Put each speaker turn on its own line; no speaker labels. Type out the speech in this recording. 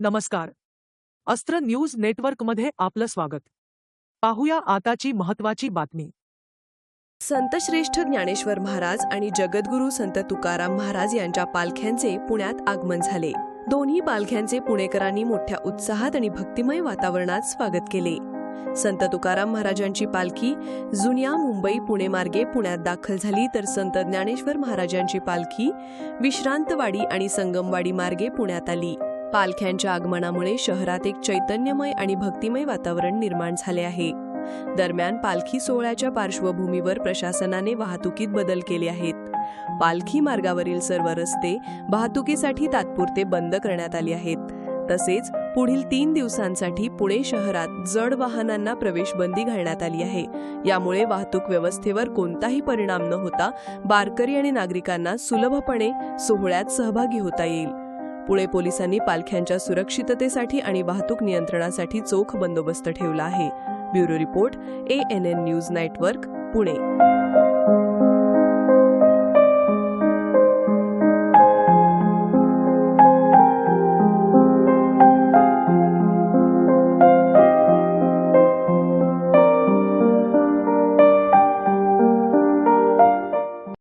नमस्कार. अस्त्र न्यूज नेटवर्कमध्ये आपलं स्वागत. पाहूया आताची महत्वाची बातमी.
संतश्रेष्ठ ज्ञानेश्वर महाराज आणि जगद्गुरू संत तुकाराम महाराज यांच्या पालख्यांचे पुण्यात आगमन झाले. दोन्ही पालख्यांचे पुणेकरांनी मोठ्या उत्साहात आणि भक्तिमय वातावरणात स्वागत केले. संत तुकाराम महाराजांची पालखी जुन्या मुंबई पुणे मार्गे पुण्यात दाखल झाली तर संत ज्ञानेश्वर महाराजांची पालखी विश्रांतवाडी आणि संगमवाडी मार्गे पुण्यात आली. पालख्यांच्या आगमनामुळे शहरात एक चैतन्यमय आणि भक्तिमय वातावरण निर्माण झाले आहे. दरम्यान पालखी सोहळ्याच्या पार्श्वभूमीवर प्रशासनाने वाहतुकीत बदल केले आहेत. पालखी मार्गावरील सर्व रस्ते वाहतुकीसाठी तात्पुरते बंद करण्यात आले आहेत. तसेच पुढील तीन दिवसांसाठी पुणे शहरात जड वाहनांना प्रवेशबंदी घालण्यात आली आहे. यामुळे वाहतूक व्यवस्थेवर कोणताही परिणाम न होता बारकरी आणि नागरिकांना सुलभपणे सोहळ्यात सहभागी होता येईल. पुणे पोलिसांनी पालख्यांच्या सुरक्षिततेसाठी आणि वाहतूक नियंत्रणासाठी चोख बंदोबस्त ठेवला आहे. Bureau report A N N news network Pune.